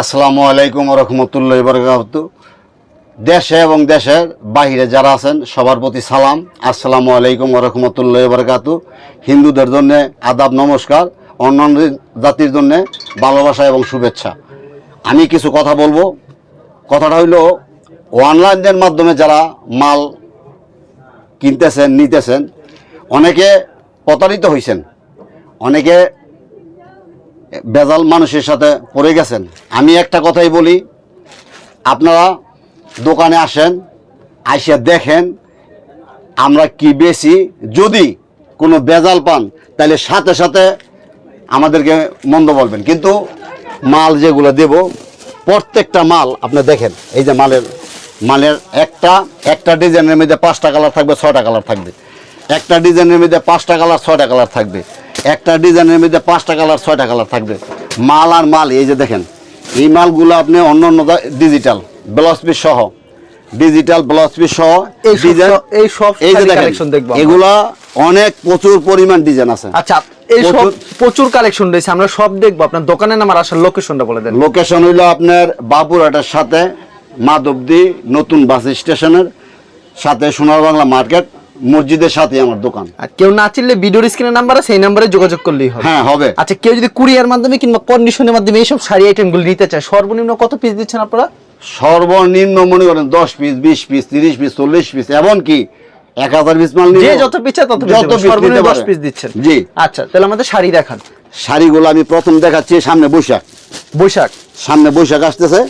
আসসালামু আলাইকুম রহমতুল্লাহ বরকাত দেশে এবং দেশের বাহিরে যারা আছেন, সবার প্রতি সালাম। আসসালামু আলাইকুম রহমতুল্লাহ বরকাত হিন্দুদের জন্য আদাব, নমস্কার। অন্যান্য জাতির জন্য ভালোবাসা এবং শুভেচ্ছা। আমি কিছু কথা বলব। কথাটা হইল, অনলাইনের মাধ্যমে যারা মাল কিনতেছেন, নিতেছেন, অনেকে প্রতারিত হয়েছেন অনেকে বেজাল মানুষের সাথে পড়ে গেছেন। আমি একটা কথাই বলি, আপনারা দোকানে আসেন, আইসা দেখেন আমরা কি বেশি। যদি কোনো বেজাল পান, তাহলে সাথে সাথে আমাদেরকে মন্দ বলবেন। কিন্তু মাল যেগুলো দেব, প্রত্যেকটা মাল, আপনি দেখেন, এই যে মালের মালের একটা একটা ডিজাইনের মধ্যে পাঁচটা কালার থাকবে, ছয়টা কালার থাকবে। একটা ডিজাইনের মধ্যে পাঁচটা কালার, ছয়টা কালার থাকবে। একটা ডিজাইনের মধ্যে পাঁচটা কালার ছয়টা কালার থাকবে। মাল আর মাল এই যে দেখেন এই মালগুলো আপনি অন্য অন্য ডিজিটাল ব্লাউজ পিস সহ ডিজিটাল ব্লাউজ পিস সহ এই ডিজাইন এই সব এই যে collection দেখব। এগুলা অনেক প্রচুর পরিমাণ ডিজাইন আছে। আচ্ছা এই সব প্রচুর- কালেকশন রয়েছে আমরা সব দেখব। আপনার দোকানের নাম আর আসার লোকেশনটা বলে দেন। লোকেশন হইল আপনার বাবুরহাটের সাথে মাধবদী নতুন বাস স্টেশনের সাথে সোনার বাংলা মার্কেট। মসজিদের সাথে আমার দোকান। আর কেউ না চিনলে ভিডিওর স্ক্রিনের নাম্বার আছে এই নাম্বারে যোগাযোগ করলেই হবে। হ্যাঁ হবে। আচ্ছা কেউ যদি কুরিয়ার মাধ্যমে কিংবা কন্ডিশনের মাধ্যমে এইসব শাড়ি আইটেমগুলো নিতে চায় সর্বনিম্ন কত পিস দিচ্ছেন আপনারা? সর্বনিম্ন মনে করেন দশ পিস বিশ পিস তিরিশ পিস চল্লিশ পিস এমনকি এক হাজার পিস মাল নিলে যে যত পিস তত যত সর্বনিম্ন দশ পিস দিচ্ছেন। জি। আচ্ছা তাহলে আমাদের শাড়ি দেখান। শাড়িগুলো আমি প্রথম দেখাচ্ছি সামনে বৈশাখ। বৈশাখ। সামনে বৈশাখ আসতেছে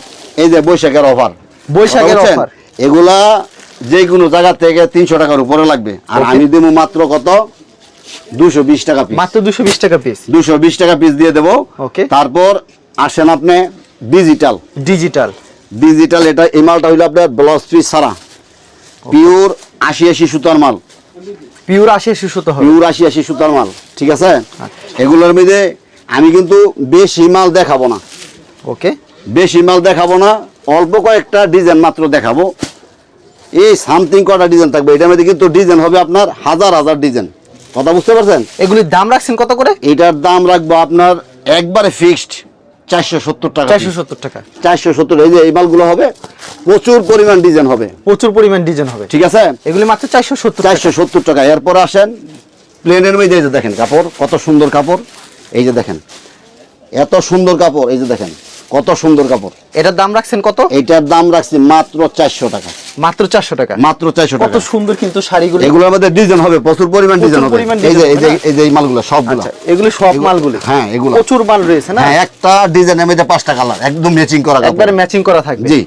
এই যে বৈশাখের অফার বৈশাখের offer। এগুলা যে কোনো জায়গা থেকে তিনশো টাকার উপরে লাগবে। আর আমি দেবো মাত্র কত? দুশো বিশ টাকা পিস মাত্র দুশো বিশ টাকা পিস দুশো বিশ টাকা পিস দিয়ে দেবো। ওকে তারপর আসেন আপনি ডিজিটাল ডিজিটাল ডিজিটাল এটা এই মালটা হইল আপনার ব্লাউজ পিস ছাড়া পিওর আশি আশি সুতার মাল। পিওর আশি শিশু তো হবে। পিওর আশি আশি সুতার মাল ঠিক আছে? এগুলোর মধ্যে আমি কিন্তু বেশি মাল দেখাবো না। ওকে বেশি মাল দেখাবো না অল্প কয়েকটা ডিজাইন মাত্র দেখাবো। এই সামথিং কটা ডিজাইন থাকবে? এটার মধ্যে কিন্তু ডিজাইন হবে আপনার হাজার হাজার ডিজাইন কথা বুঝতে পারছেন? এগুলির দাম রাখছেন কত করে? এটার দাম রাখব আপনার একবারে ফিক্সড চারশো সত্তর টাকা চারশো সত্তর টাকা। চারশো সত্তর এই যে এই মালগুলো হবে প্রচুর পরিমাণ ডিজাইন হবে। প্রচুর পরিমাণ ডিজাইন হবে। ঠিক আছে? এগুলি মাত্র চারশো সত্তর চারশো সত্তর টাকা। এরপর আসেন প্লেনের মধ্যে এই যে দেখেন কাপড় কত সুন্দর কাপড়। এই যে দেখেন এত সুন্দর কাপড় এই যে দেখেন। কত সুন্দর কাপড়? এটার দাম রাখছেন কত? এইটার দাম রাখছি মাত্র চারশো টাকা। মাত্র চারশো টাকা? মাত্র চারশো কত সুন্দর কিন্তু শাড়িগুলো। এগুলোর মধ্যে ডিজাইন হবে প্রচুর পরিমাণ ডিজাইন হবে। এই যে এই যে এই যে মালগুলো সবগুলো। আচ্ছা এগুলো সব মালগুলি? হ্যাঁ এগুলো। প্রচুর মাল রয়েছে না? হ্যাঁ একটা ডিজাইনের মধ্যে পাঁচটা কালার একদম ম্যাচিং করা। একবারে ম্যাচিং করা থাকবে। জি।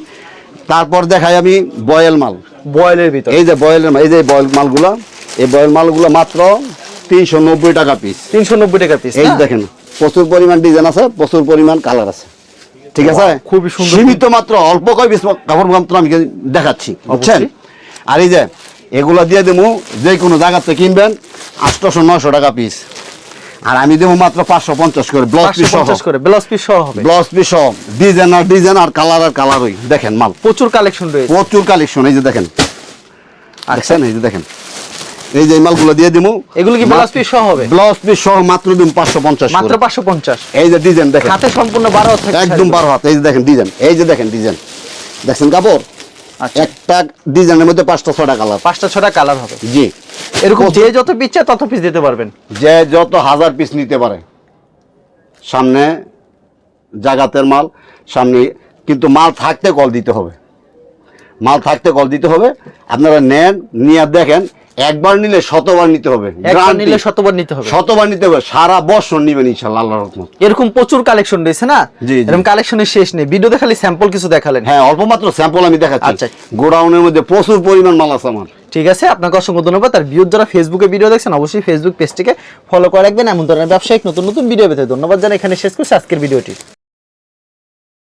তারপর দেখাই আমি বয়েল মাল। বয়েলের ভিতর। এই যে বয়েলের মাল এই যে বয়েল মালগুলো এই বয়েল মালগুলো মাত্র তিনশো নব্বই টাকা পিস তিনশো নব্বই টাকা পিস এই দেখেন প্রচুর পরিমাণ ডিজাইন আছে প্রচুর পরিমাণ কালার আছে। ঠিক আছে? খুবই সুন্দর। সীমিত মাত্র অল্প কয় পিস কাপড় মাত্র আমি দেখাচ্ছি বুঝছেন? আর এই যে এগুলো দিয়ে দেবো যে কোনো জায়গাতে কিনবেন আটশোশো নশো টাকা পিস আর আমি দেবো মাত্র পাঁচশো পঞ্চাশ করে ব্লাউজ পিস সহ। করে ব্লাউজ পিস সহ ব্লাউজ পিস সহ। ডিজাইন আর ডিজাইন আর কালার আর কালারই দেখেন মাল। প্রচুর কালেকশন রয়েছে। প্রচুর কালেকশন এই যে দেখেন। দেখছেন? এই যে দেখেন। এই যে মালগুলো দিয়ে দিবো এগুলো কি ব্লাউজ পিস সহ হবে? ব্লাউজ পিস সহ মাত্র দিন পাঁচশো পঞ্চাশ মাত্র পাঁচশো পঞ্চাশ। এই যে ডিজাইন দেখেন। হাতে সম্পূর্ণ বারো হাত থাকে একদম বারো হাত। এই যে দেখেন ডিজাইন এই যে দেখেন ডিজাইন দেখেন কাপড়? আচ্ছা। একটা ডিজাইনের মধ্যে পাঁচটা ছটা কালার পাঁচটা ছটা কালার হবে। জি। এরকম যে যত পিস চায় তত পিস দিতে পারবেন। যে যত হাজার পিস নিতে পারে। সামনে জাগাতের মাল সামনে কিন্তু মাল থাকতে কল দিতে হবে। মাল থাকতে কল দিতে হবে। আপনারা নেন নিয়ে দেখেন একবার নিলে শতবার নিতে হবে। একবার নিলে শতবার নিতে হবে। শতবার নিতে হবে সারা বছর নিবেন ইনশাল্লাহ আল্লাহ রহমত। এরকম প্রচুর কালেকশন রয়েছে না। এরকম কালেকশনের শেষ নেই। ভিডিওতে খালি স্যাম্পল কিছু দেখালেন। হ্যাঁ অল্প মাত্র স্যাম্পল আমি দেখাচ্ছি। আচ্ছা। গোডাউনের মধ্যে প্রচুর পরিমাণ মাল আছে আমার। ঠিক আছে আপনাকে অসংখ্য ধন্যবাদ। আর ভিউর যারা ফেসবুকে ভিডিও দেখছেন অবশ্যই ফেসবুক পেজটিকে ফলো করে রাখবেন। এমন ধরনের ব্যবসায়িক নতুন নতুন ভিডিও পেতে ধন্যবাদ জানাই। এখানে শেষ করছি আজকের ভিডিওটি